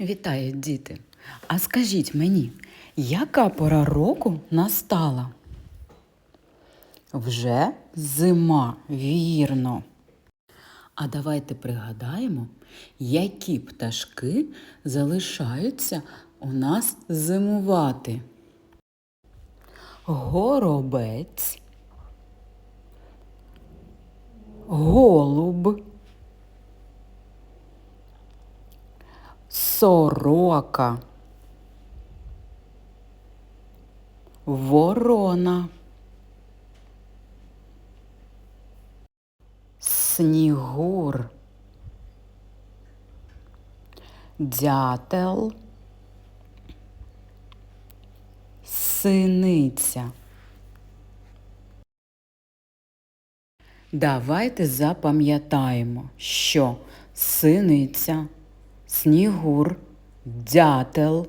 Вітаю, діти! А скажіть мені, яка пора року настала? Вже зима, вірно. А давайте пригадаємо, які пташки залишаються у нас зимувати. Горобець, голуб, сорока, ворона, снігур, дятел, синиця. Давайте запам'ятаємо, що синиця, снігур, дятел,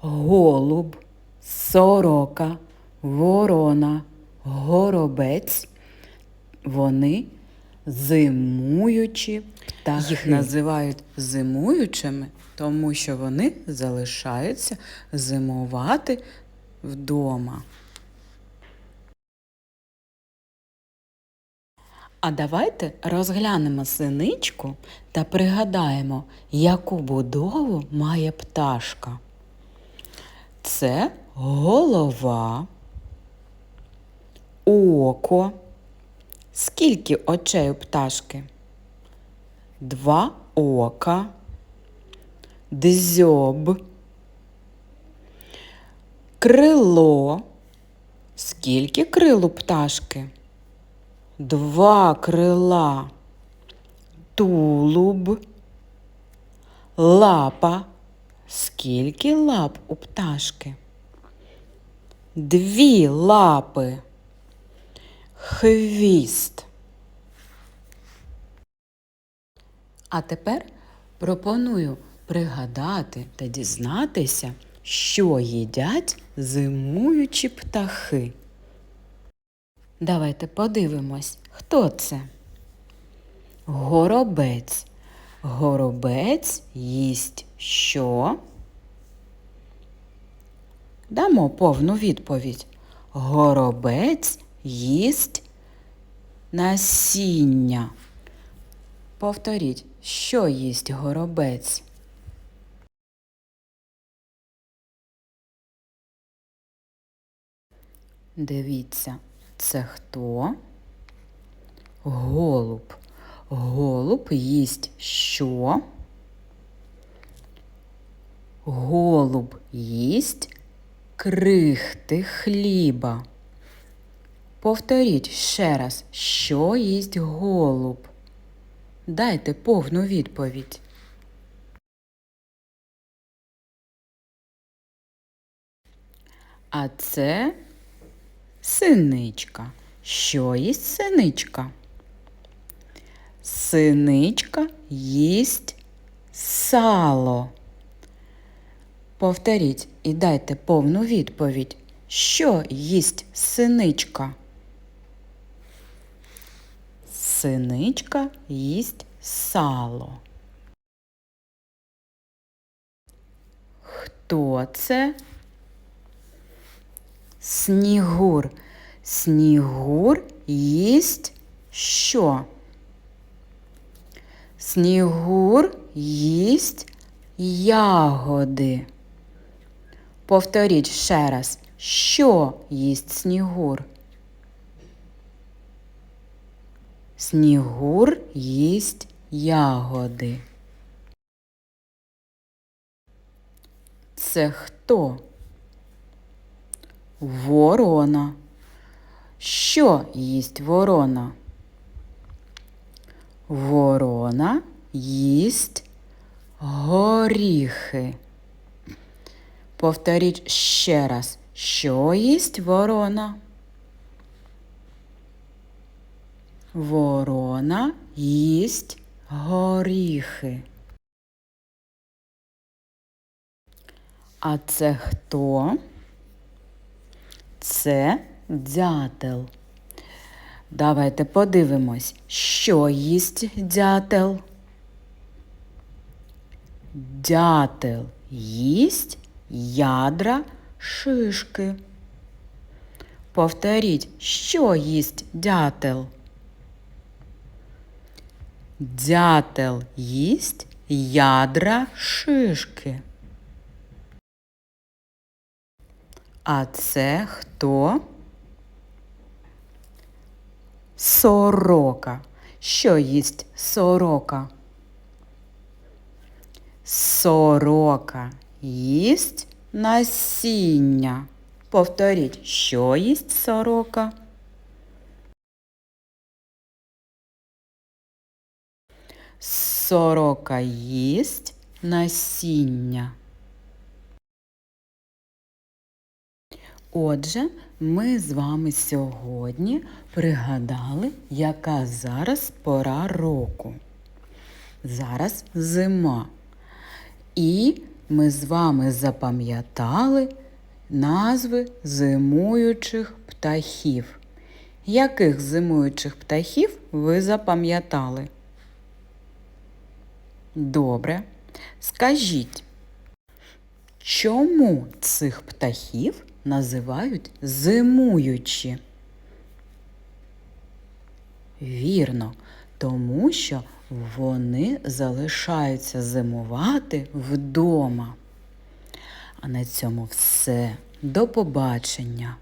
голуб, сорока, ворона, горобець вони зимуючі птахи. Їх називають зимуючими, тому що вони залишаються зимувати вдома. А давайте розглянемо синичку та пригадаємо, яку будову має пташка. Це голова, око. Скільки очей у пташки? Два ока, дзьоб, крило. Скільки крил у пташки? Два крила, тулуб, лапа. Скільки лап у пташки? Дві лапи, хвіст. А тепер пропоную пригадати та дізнатися, що їдять зимуючі птахи. Давайте подивимось, хто це? Горобець. Горобець їсть що? Дамо повну відповідь. Горобець їсть насіння. Повторіть, що їсть горобець? Дивіться, це хто? Голуб. Голуб їсть що? Голуб їсть крихти хліба. Повторіть ще раз, що їсть голуб. Дайте повну відповідь. А це синичка. Що їсть синичка? Синичка їсть сало. Повторіть і дайте повну відповідь. Що їсть синичка? Синичка їсть сало. Хто це? Снігур. Снігур їсть що? Снігур їсть ягоди. Повторіть ще раз, що їсть снігур? Снігур їсть ягоди. Це хто? Ворона. Що їсть ворона? Ворона їсть горіхи. Повторіть ще раз, що їсть ворона? Ворона їсть горіхи. А це хто? Це дятел. Давайте подивимось, що їсть дятел. Дятел їсть ядра шишки. Повторіть, що їсть дятел? Дятел їсть ядра шишки. А це хто? Сорока. Що їсть сорока? Сорока їсть насіння. Повторіть, що їсть сорока? Сорока їсть насіння. Отже, ми з вами сьогодні пригадали, яка зараз пора року. Зараз зима. І ми з вами запам'ятали назви зимуючих птахів. Яких зимуючих птахів ви запам'ятали? Добре. Скажіть, чому цих птахів називають зимуючі? Вірно, тому що вони залишаються зимувати вдома. А на цьому все. До побачення!